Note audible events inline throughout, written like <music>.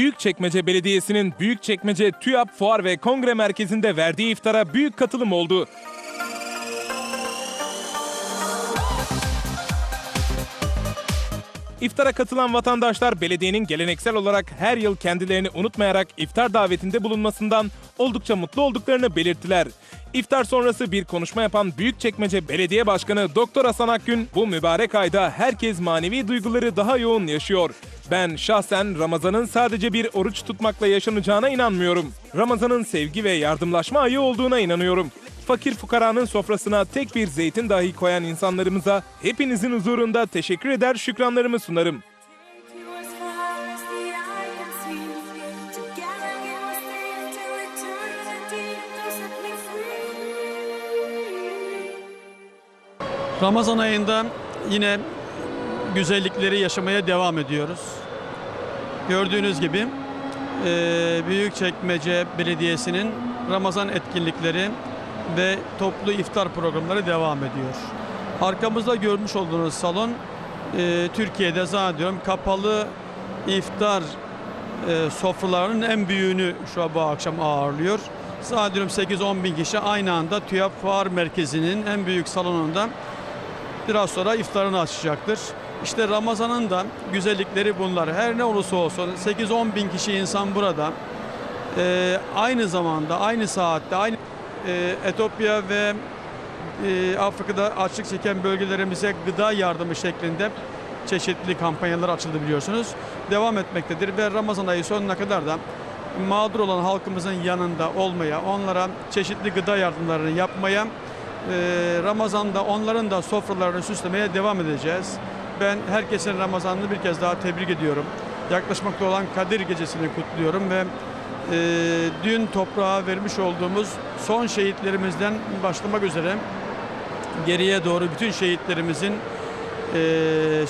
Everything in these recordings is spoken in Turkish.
Büyükçekmece Belediyesi'nin Büyükçekmece TÜYAP Fuar ve Kongre Merkezi'nde verdiği iftara büyük katılım oldu. İftara katılan vatandaşlar belediyenin geleneksel olarak her yıl kendilerini unutmayarak iftar davetinde bulunmasından oldukça mutlu olduklarını belirttiler. İftar sonrası bir konuşma yapan Büyükçekmece Belediye Başkanı Doktor Hasan Akgün bu mübarek ayda herkes manevi duyguları daha yoğun yaşıyor. Ben şahsen Ramazan'ın sadece bir oruç tutmakla yaşanacağına inanmıyorum. Ramazan'ın sevgi ve yardımlaşma ayı olduğuna inanıyorum. Fakir fukaranın sofrasına tek bir zeytin dahi koyan insanlarımıza hepinizin huzurunda teşekkür eder şükranlarımı sunarım. Ramazan ayında yine güzellikleri yaşamaya devam ediyoruz. Gördüğünüz gibi eee, Büyükçekmece Belediyesi'nin Ramazan etkinlikleri ve toplu iftar programları devam ediyor. Arkamızda görmüş olduğunuz salon eee, Türkiye'de zannediyorum kapalı iftar eee, sofralarının en büyüğünü şu bu akşam ağırlıyor. Zannediyorum 8-10 bin kişi aynı anda TÜYAP Fuar Merkezi'nin en büyük salonunda biraz sonra iftarını açacaktır. İşte Ramazan'ın da güzellikleri bunlar. Her ne olursa olsun 8-10 bin kişi insan burada. Ee, aynı zamanda, aynı saatte, aynı e, Etiyopya ve e, Afrika'da açlık çeken bölgelerimize gıda yardımı şeklinde çeşitli kampanyalar açıldı biliyorsunuz. Devam etmektedir ve Ramazan ayı sonuna kadar da mağdur olan halkımızın yanında olmaya, onlara çeşitli gıda yardımlarını yapmaya, e, Ramazan'da onların da sofralarını süslemeye devam edeceğiz. Ben herkesin Ramazan'ını bir kez daha tebrik ediyorum. Yaklaşmakta olan Kadir Gecesi'ni kutluyorum ve e, dün toprağa vermiş olduğumuz son şehitlerimizden başlamak üzere geriye doğru bütün şehitlerimizin e,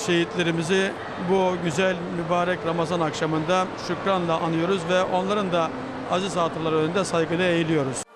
şehitlerimizi bu güzel mübarek Ramazan akşamında şükranla anıyoruz ve onların da aziz hatıraları önünde saygıyla eğiliyoruz.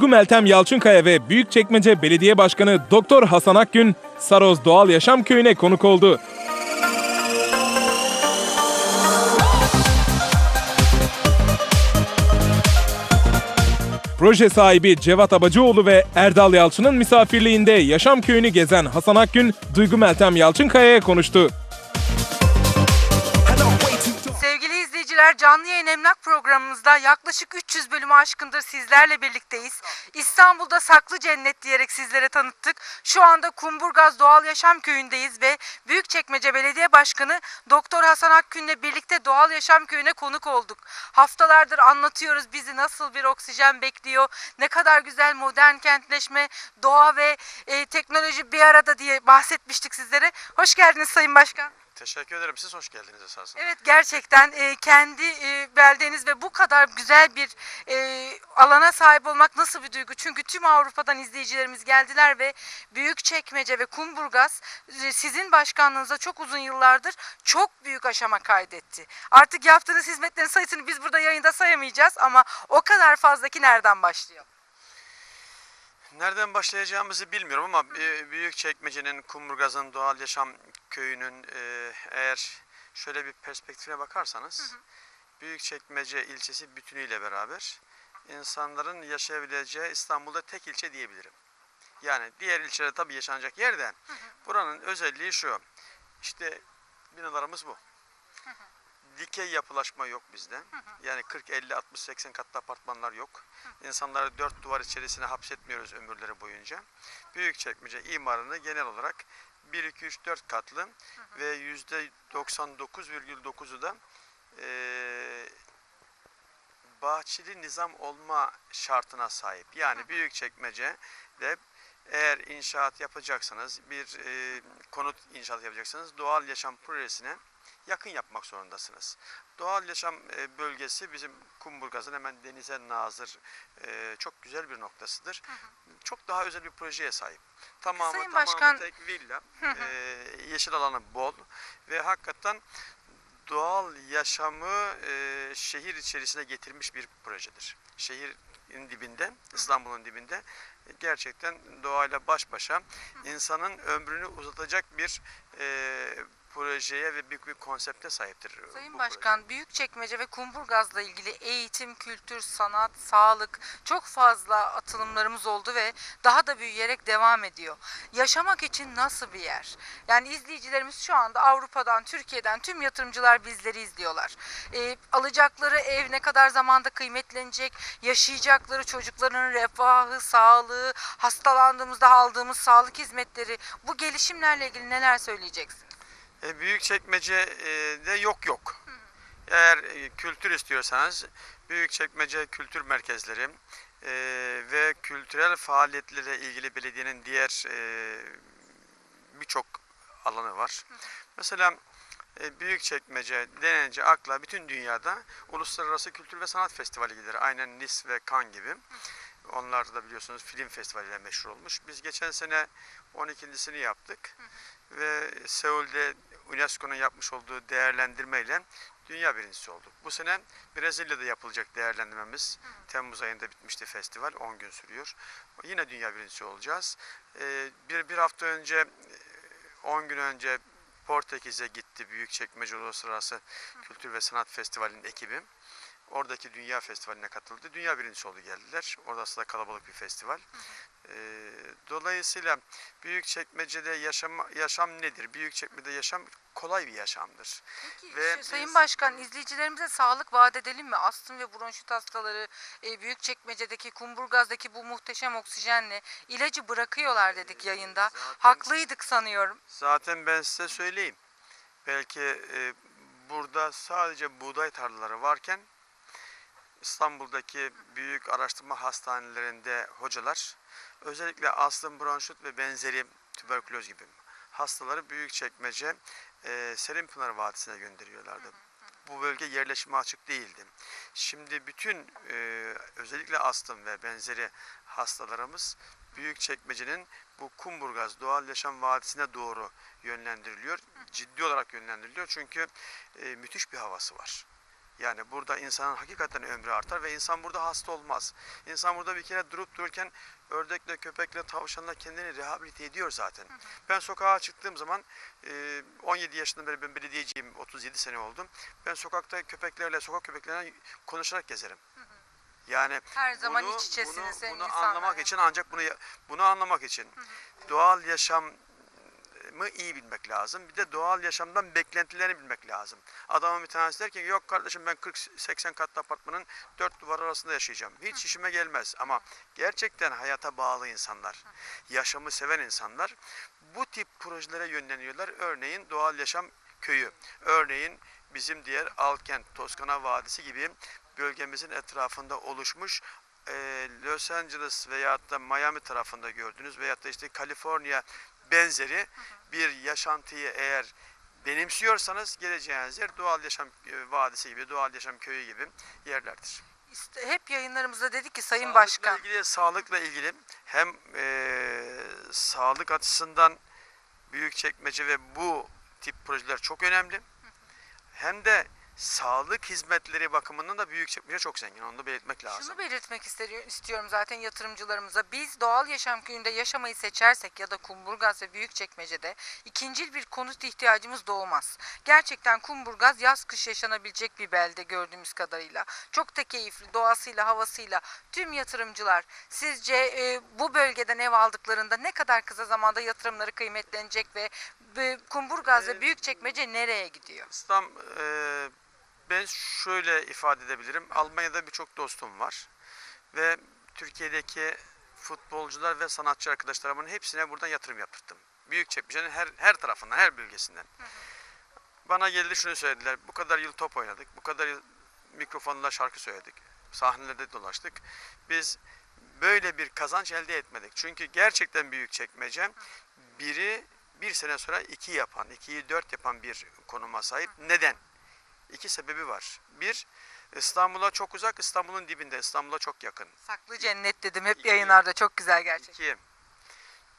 Duygu Meltem Yalçınkaya ve Büyükçekmece Belediye Başkanı Doktor Hasan Akgün, Saroz Doğal Yaşam Köyü'ne konuk oldu. Proje sahibi Cevat Abacıoğlu ve Erdal Yalçın'ın misafirliğinde Yaşam Köyü'nü gezen Hasan Akgün, Duygu Meltem Yalçınkaya'ya konuştu. İzleyiciler canlı yayın emlak programımızda yaklaşık 300 bölümü aşkındır sizlerle birlikteyiz. İstanbul'da Saklı Cennet diyerek sizlere tanıttık. Şu anda Kumburgaz Doğal Yaşam Köyü'ndeyiz ve Büyükçekmece Belediye Başkanı Doktor Hasan Akgün'le birlikte Doğal Yaşam Köyü'ne konuk olduk. Haftalardır anlatıyoruz bizi nasıl bir oksijen bekliyor, ne kadar güzel modern kentleşme, doğa ve e, teknoloji bir arada diye bahsetmiştik sizlere. Hoş geldiniz Sayın Başkan. Teşekkür ederim. Siz hoş geldiniz esasında. Evet gerçekten e, kendi e, beldeniz ve bu kadar güzel bir e, alana sahip olmak nasıl bir duygu? Çünkü tüm Avrupa'dan izleyicilerimiz geldiler ve Büyükçekmece ve Kumburgaz e, sizin başkanlığınızda çok uzun yıllardır çok büyük aşama kaydetti. Artık yaptığınız hizmetlerin sayısını biz burada yayında sayamayacağız ama o kadar fazla ki nereden başlıyor? Nereden başlayacağımızı bilmiyorum ama büyük çekmecenin Kumburgaz'ın doğal yaşam köyünün e, eğer şöyle bir perspektife bakarsanız büyük çekmece ilçesi bütünüyle beraber insanların yaşayabileceği İstanbul'da tek ilçe diyebilirim. Yani diğer ilçelerde tabii yaşanacak yerden buranın özelliği şu. İşte binalarımız bu. Dikey yapılaşma yok bizde. Yani 40, 50, 60, 80 katlı apartmanlar yok. İnsanları dört duvar içerisine hapsetmiyoruz ömürleri boyunca. Büyükçekmece imarını genel olarak 1, 2, 3, 4 katlı ve yüzde 99,9'u da eee bahçeli nizam olma şartına sahip. Yani Büyükçekmece de eğer inşaat yapacaksanız, bir e, konut inşaat yapacaksanız doğal yaşam projesine yakın yapmak zorundasınız. Doğal yaşam e, bölgesi bizim Kumburgaz'ın hemen denize nazır e, çok güzel bir noktasıdır. Çok daha özel bir projeye sahip. Tamamı Sayın tamamı Başkan- tek villa, <laughs> e, yeşil alanı bol ve hakikaten doğal yaşamı e, şehir içerisine getirmiş bir projedir. Şehrin dibinde, İstanbul'un dibinde gerçekten doğayla baş başa insanın ömrünü uzatacak bir e, projeye ve büyük bir konsepte sahiptir. e, Sayın bu Başkan, Büyükçekmece ve Kumburgaz'la ilgili eğitim, kültür, sanat, sağlık çok fazla atılımlarımız oldu ve daha da büyüyerek devam ediyor. Yaşamak için nasıl bir yer? Yani izleyicilerimiz şu anda Avrupa'dan, Türkiye'den tüm yatırımcılar bizleri izliyorlar. Ee, alacakları ev ne kadar zamanda kıymetlenecek, yaşayacakları çocukların refahı, sağlığı, hastalandığımızda aldığımız sağlık hizmetleri bu gelişimlerle ilgili neler söyleyeceksiniz? E, Büyükçekmece'de yok yok. Eğer e, kültür istiyorsanız Büyükçekmece Kültür Merkezleri e, ve kültürel faaliyetlere ilgili belediyenin diğer e, birçok alanı var. Mesela e, Büyükçekmece denince akla bütün dünyada Uluslararası Kültür ve Sanat Festivali gelir. Aynen Nice ve Cannes gibi. Onlar da biliyorsunuz film festivaliyle meşhur olmuş. Biz geçen sene 12.sini yaptık ve Seul'de UNESCO'nun yapmış olduğu değerlendirmeyle dünya birincisi olduk. Bu sene Brezilya'da yapılacak değerlendirmemiz Temmuz ayında bitmişti festival 10 gün sürüyor. Yine dünya birincisi olacağız. Ee, bir, bir hafta önce e, 10 gün önce Portekiz'e gitti Büyükçekmece Uluslararası Kültür ve Sanat Festivali'nin ekibi. Oradaki Dünya Festivali'ne katıldı. Dünya birincisi oldu geldiler. Orada aslında kalabalık bir festival. Ee, dolayısıyla Büyükçekmece'de yaşam, yaşam nedir? Büyükçekmece'de yaşam kolay bir yaşamdır. Peki Ve şey, Sayın Başkan izleyicilerimize sağlık vaat edelim mi? Astım ve bronşit hastaları e, Büyükçekmece'deki Kumburgaz'daki bu muhteşem oksijenle ilacı bırakıyorlar dedik yayında. Zaten- Haklıydık sanıyorum. Zaten ben size söyleyeyim. Belki e, burada sadece buğday tarlaları varken İstanbul'daki büyük araştırma hastanelerinde hocalar özellikle astım, bronşit ve benzeri tüberküloz gibi hastaları Büyükçekmece e, Serinpınar Vadisi'ne gönderiyorlardı. Bu bölge yerleşime açık değildi. Şimdi bütün e, özellikle astım ve benzeri hastalarımız Büyükçekmece'nin bu Kumburgaz Doğal Yaşam Vadisi'ne doğru yönlendiriliyor. Ciddi olarak yönlendiriliyor çünkü e, müthiş bir havası var. Yani burada insanın hakikaten ömrü artar ve insan burada hasta olmaz. İnsan burada bir kere durup dururken ördekle, köpekle, tavşanla kendini rehabilite ediyor zaten. Ben sokağa çıktığım zaman e, 17 yaşından beri ben belediyeciyim, 37 sene oldum. Ben sokakta köpeklerle, sokak köpeklerine konuşarak gezerim. Yani Her zaman bunu- iç içesiniz bunu, bunu anlamak için ancak bunu bunu anlamak için doğal yaşam mı iyi bilmek lazım. Bir de doğal yaşamdan beklentilerini bilmek lazım. Adamın bir tanesi der ki yok kardeşim ben 40-80 katlı apartmanın dört duvar arasında yaşayacağım. Hiç işime gelmez ama gerçekten hayata bağlı insanlar, yaşamı seven insanlar bu tip projelere yönleniyorlar. Örneğin doğal yaşam köyü, örneğin bizim diğer Alkent, Toskana Vadisi gibi bölgemizin etrafında oluşmuş e, Los Angeles veyahut da Miami tarafında gördünüz veyahut da işte Kaliforniya benzeri bir yaşantıyı eğer benimsiyorsanız geleceğiniz yer doğal yaşam e, vadisi gibi, doğal yaşam köyü gibi yerlerdir. İşte hep yayınlarımızda dedik ki Sayın Sağlıkla Başkan. ilgili, sağlıkla ilgili hem e, sağlık açısından büyük çekmece ve bu tip projeler çok önemli. Hem de sağlık hizmetleri bakımından da Büyükçekmece çok zengin. Onu da belirtmek lazım. Şunu belirtmek istiyorum zaten yatırımcılarımıza. Biz doğal yaşam köyünde yaşamayı seçersek ya da Kumburgaz ve Büyükçekmece'de ikincil bir konut ihtiyacımız doğmaz. Gerçekten Kumburgaz yaz kış yaşanabilecek bir belde gördüğümüz kadarıyla. Çok da keyifli doğasıyla havasıyla. Tüm yatırımcılar sizce e, bu bölgeden ev aldıklarında ne kadar kısa zamanda yatırımları kıymetlenecek ve bu Kumburgaz ve Büyükçekmece nereye gidiyor? İslam e, ben şöyle ifade edebilirim. Almanya'da birçok dostum var ve Türkiye'deki futbolcular ve sanatçı arkadaşlarımın hepsine buradan yatırım yaptırdım. Büyükçekmece'nin her her tarafından, her bölgesinden. Bana geldi şunu söylediler. Bu kadar yıl top oynadık. Bu kadar yıl mikrofonla şarkı söyledik. Sahnelerde dolaştık. Biz böyle bir kazanç elde etmedik. Çünkü gerçekten Büyükçekmece biri bir sene sonra iki yapan, ikiyi dört yapan bir konuma sahip. Neden? İki sebebi var. Bir, İstanbul'a çok uzak, İstanbul'un dibinde, İstanbul'a çok yakın. Saklı cennet dedim hep İki. yayınlarda çok güzel gerçekten. İki,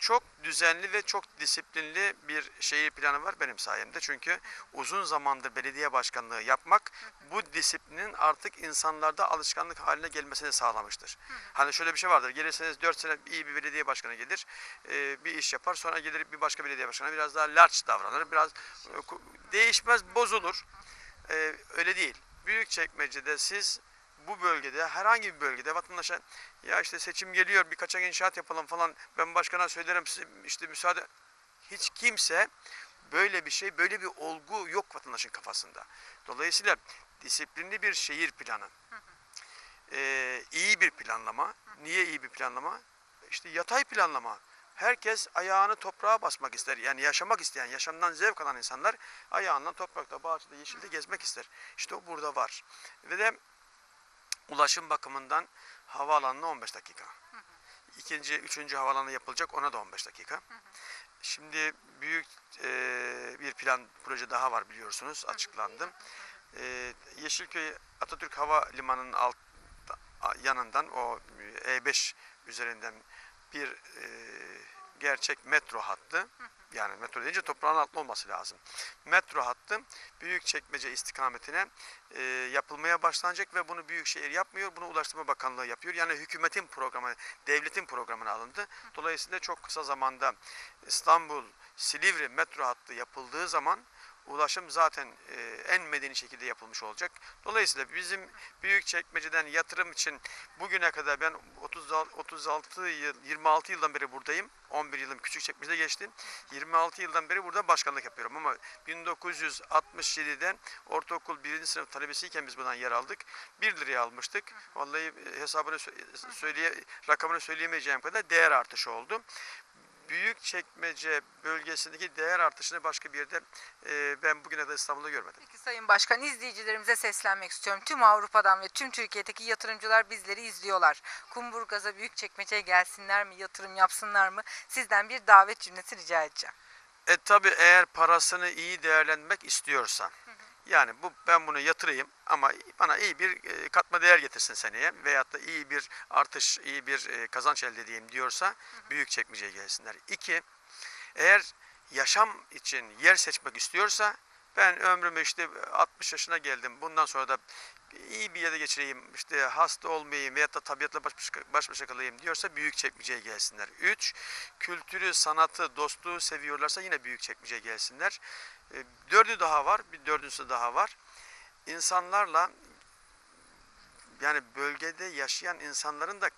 çok düzenli ve çok disiplinli bir şehir planı var benim sayemde. Çünkü uzun zamandır belediye başkanlığı yapmak bu disiplinin artık insanlarda alışkanlık haline gelmesini sağlamıştır. Hani şöyle bir şey vardır. Gelirseniz 4 sene iyi bir belediye başkanı gelir, e, bir iş yapar. Sonra gelir bir başka belediye başkanı biraz daha large davranır. Biraz e, değişmez, bozulur. E, öyle değil. Büyükçekmece'de siz bu bölgede herhangi bir bölgede vatandaşa ya işte seçim geliyor bir kaçak inşaat yapalım falan ben başkana söylerim size işte müsaade hiç kimse böyle bir şey böyle bir olgu yok vatandaşın kafasında. Dolayısıyla disiplinli bir şehir planı. Ee, iyi bir planlama. Niye iyi bir planlama? İşte yatay planlama. Herkes ayağını toprağa basmak ister. Yani yaşamak isteyen, yaşamdan zevk alan insanlar ayağından toprakta, bahçede, yeşilde gezmek ister. İşte o burada var. Ve de ulaşım bakımından havaalanına 15 dakika. İkinci, üçüncü havaalanı yapılacak ona da 15 dakika. Şimdi büyük e, bir plan proje daha var biliyorsunuz açıklandı. E, Yeşilköy Atatürk Havalimanı'nın alt a- yanından o E5 üzerinden bir e, gerçek metro hattı. Yani metro deyince toprağın altında olması lazım. Metro hattı Büyükçekmece istikametine e, yapılmaya başlanacak ve bunu Büyükşehir yapmıyor. Bunu Ulaştırma Bakanlığı yapıyor. Yani hükümetin programı, devletin programına alındı. Dolayısıyla çok kısa zamanda İstanbul Silivri metro hattı yapıldığı zaman ulaşım zaten e, en medeni şekilde yapılmış olacak. Dolayısıyla bizim Büyükçekmece'den yatırım için bugüne kadar ben 36, 36 yıl, 26 yıldan beri buradayım. 11 yılım Küçükçekmece'de geçti. 26 yıldan beri burada başkanlık yapıyorum ama 1967'den ortaokul 1. sınıf talebesiyken biz buradan yer aldık. 1 liraya almıştık. Vallahi hesabını sö- söyleye rakamını söyleyemeyeceğim kadar değer artışı oldu. Büyükçekmece bölgesindeki değer artışını başka bir yerde e, ben bugüne de İstanbul'da görmedim. Peki Sayın Başkan izleyicilerimize seslenmek istiyorum. Tüm Avrupa'dan ve tüm Türkiye'deki yatırımcılar bizleri izliyorlar. Kumburgaz'a Büyükçekmece'ye gelsinler mi, yatırım yapsınlar mı? Sizden bir davet cümlesi rica edeceğim. E tabi eğer parasını iyi değerlendirmek istiyorsa yani bu ben bunu yatırayım ama bana iyi bir e, katma değer getirsin seneye veyahut da iyi bir artış, iyi bir e, kazanç elde edeyim diyorsa büyük çekmeceye gelsinler. İki, eğer yaşam için yer seçmek istiyorsa ben ömrümü işte 60 yaşına geldim. Bundan sonra da iyi bir yerde geçireyim, işte hasta olmayayım veyahut da tabiatla baş başa, baş başa kalayım diyorsa büyük çekmeceye gelsinler. Üç, kültürü, sanatı, dostluğu seviyorlarsa yine büyük çekmeceye gelsinler. E, Dördü daha var, bir dördüncüsü daha var. İnsanlarla yani bölgede yaşayan insanların da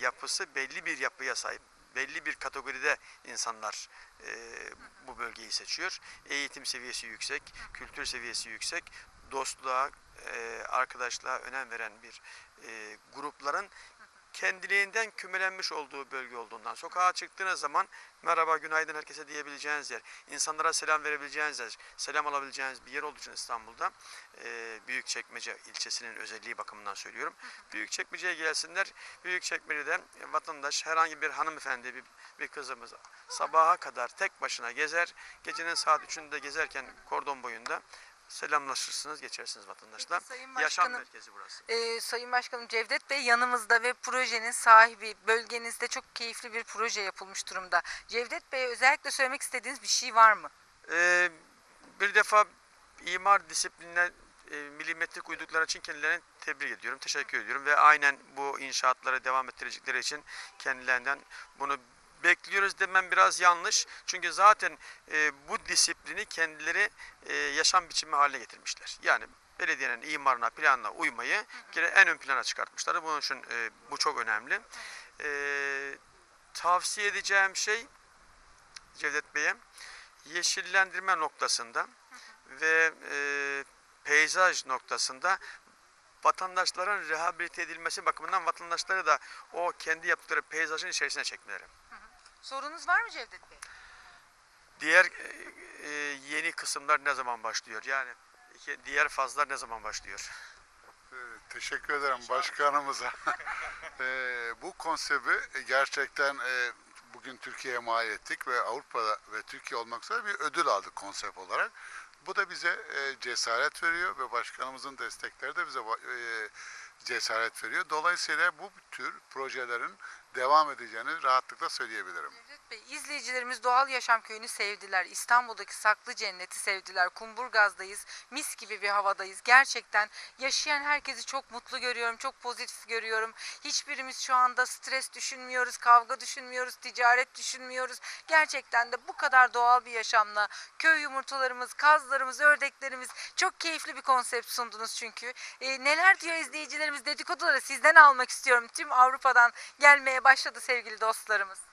yapısı belli bir yapıya sahip. Belli bir kategoride insanlar e, bu bölgeyi seçiyor. Eğitim seviyesi yüksek, kültür seviyesi yüksek, dostluğa, e, arkadaşlığa önem veren bir e, grupların kendiliğinden kümelenmiş olduğu bölge olduğundan sokağa çıktığınız zaman merhaba günaydın herkese diyebileceğiniz yer, insanlara selam verebileceğiniz yer, selam alabileceğiniz bir yer olduğu için İstanbul'da e, Büyükçekmece ilçesinin özelliği bakımından söylüyorum. Büyükçekmece'ye gelsinler. Büyükçekmece'de vatandaş herhangi bir hanımefendi, bir, bir kızımız sabaha kadar tek başına gezer. Gecenin saat 3'ünde gezerken kordon boyunda selamlaşırsınız, geçersiniz vatandaşla. Peki Sayın Yaşam merkezi burası. Ee, Sayın Başkanım Cevdet Bey yanımızda ve projenin sahibi bölgenizde çok keyifli bir proje yapılmış durumda. Cevdet Bey'e özellikle söylemek istediğiniz bir şey var mı? Ee, bir defa imar disiplinine e, milimetrik uydukları için kendilerini tebrik ediyorum, teşekkür ediyorum ve aynen bu inşaatları devam ettirecekleri için kendilerinden bunu bekliyoruz demem biraz yanlış. Çünkü zaten e, bu disiplini kendileri e, yaşam biçimi haline getirmişler. Yani belediyenin imarına, planına uymayı gene en ön plana çıkartmışlar. Bunun için e, bu çok önemli. E, tavsiye edeceğim şey Cevdet Bey'e yeşillendirme noktasında ve e, peyzaj noktasında vatandaşların rehabilite edilmesi bakımından vatandaşları da o kendi yaptıkları peyzajın içerisine çekmeleri. Sorunuz var mı Cevdet Bey? Diğer e, e, yeni kısımlar ne zaman başlıyor? Yani iki- diğer fazlar ne zaman başlıyor? Ee, Teşekkür ederim başkanımıza. Ee, <laughs> bu konsepti gerçekten e, bugün Türkiye'ye mal ettik ve Avrupa'da ve Türkiye olmak üzere bir ödül aldık konsept olarak. Bu da bize e, cesaret veriyor ve başkanımızın destekleri de bize va- e, cesaret veriyor. Dolayısıyla bu tür projelerin devam edeceğini rahatlıkla söyleyebilirim. Cevdet Bey, izleyicilerimiz Doğal Yaşam Köyü'nü sevdiler. İstanbul'daki Saklı Cennet'i sevdiler. Kumburgaz'dayız. Mis gibi bir havadayız. Gerçekten yaşayan herkesi çok mutlu görüyorum. Çok pozitif görüyorum. Hiçbirimiz şu anda stres düşünmüyoruz, kavga düşünmüyoruz, ticaret düşünmüyoruz. Gerçekten de bu kadar doğal bir yaşamla köy yumurtalarımız, kazlarımız, ördeklerimiz çok keyifli bir konsept sundunuz çünkü. Ee, neler diyor izleyicilerimiz dedikoduları sizden almak istiyorum. Tüm Avrupa'dan gelmeye başladı sevgili dostlarımız.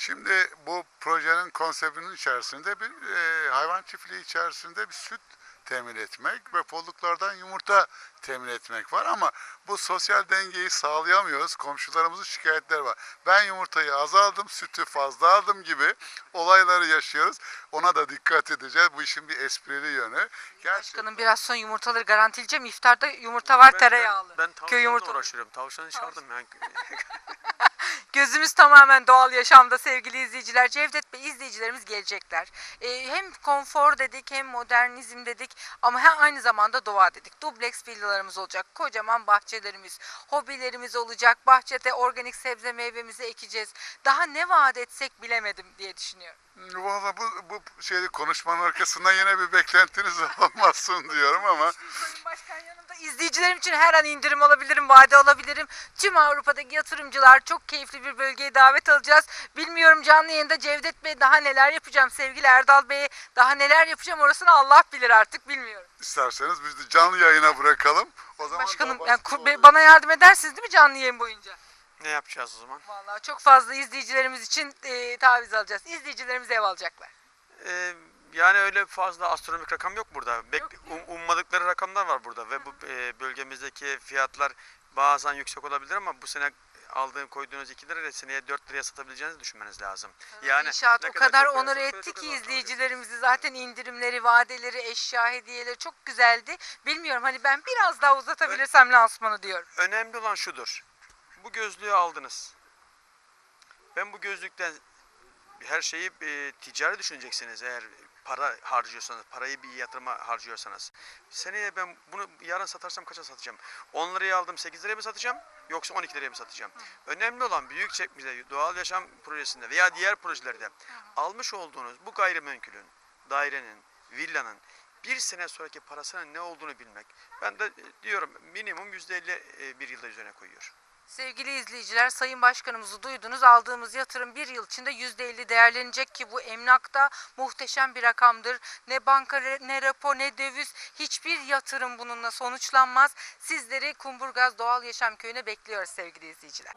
Şimdi bu projenin konseptinin içerisinde bir e, hayvan çiftliği içerisinde bir süt temin etmek ve polluklardan yumurta temin etmek var ama bu sosyal dengeyi sağlayamıyoruz. Komşularımızın şikayetleri var. Ben yumurtayı az aldım, sütü fazla aldım gibi olayları yaşıyoruz. Ona da dikkat edeceğiz. Bu işin bir esprili yönü. Gerçekten Başkanım biraz sonra yumurtaları garantileyeceğim. İftarda yumurta var tereyağlı. Ben, ben Köy tavşanla yumurtaları. uğraşıyorum. Tavşanı çağırdım ben. <laughs> Gözümüz tamamen doğal yaşamda sevgili izleyiciler. Cevdet Bey izleyicilerimiz gelecekler. Ee, hem konfor dedik hem modernizm dedik ama hem aynı zamanda doğa dedik. Dubleks villalarımız olacak. Kocaman bahçelerimiz, hobilerimiz olacak. Bahçede organik sebze meyvemizi ekeceğiz. Daha ne vaat etsek bilemedim diye düşünüyorum. Valla bu, bu şeyi konuşmanın arkasında yine bir beklentiniz <laughs> olmasın diyorum ama Sayın Başkan yanımda izleyicilerim için her an indirim alabilirim, vade alabilirim. Tüm Avrupa'daki yatırımcılar çok keyifli bir bölgeye davet alacağız. Bilmiyorum canlı yayında Cevdet Bey daha neler yapacağım sevgili Erdal Bey'e daha neler yapacağım orasını Allah bilir artık bilmiyorum. İsterseniz biz de canlı yayına bırakalım. O zaman Başkanım daha yani basit kur- oluyor. bana yardım edersiniz değil mi canlı yayın boyunca? ne yapacağız o zaman? Vallahi çok fazla izleyicilerimiz için e, taviz alacağız. İzleyicilerimiz ev alacaklar. Ee, yani öyle fazla astronomik rakam yok burada. Bek, Yok um- ummadıkları rakamlar var burada ve bu e, bölgemizdeki fiyatlar bazen yüksek olabilir ama bu sene aldığın koyduğunuz 2 lirayla seneye 4 liraya satabileceğinizi düşünmeniz lazım. Yani İnşaat o kadar çok onur etti kadar ki izleyicilerimizi zaten indirimleri, vadeleri, eşya hediyeleri çok güzeldi. Bilmiyorum hani ben biraz daha uzatabilirsem lansmanı diyorum. Önemli olan şudur. Bu gözlüğü aldınız. Ben bu gözlükten her şeyi e, ticari düşüneceksiniz eğer para harcıyorsanız, parayı bir yatırıma harcıyorsanız. Seneye ben bunu yarın satarsam kaça satacağım? 10 liraya aldım 8 liraya mı satacağım yoksa 12 liraya mı satacağım? Önemli olan büyük çekmece doğal yaşam projesinde veya diğer projelerde almış olduğunuz bu gayrimenkulün, dairenin, villanın bir sene sonraki parasının ne olduğunu bilmek. Ben de e, diyorum minimum %50 e, bir yılda üzerine koyuyor. Sevgili izleyiciler, Sayın Başkanımızı duydunuz. Aldığımız yatırım bir yıl içinde %50 değerlenecek ki bu emlakta muhteşem bir rakamdır. Ne banka, ne repo, ne döviz hiçbir yatırım bununla sonuçlanmaz. Sizleri Kumburgaz Doğal Yaşam Köyü'ne bekliyoruz sevgili izleyiciler.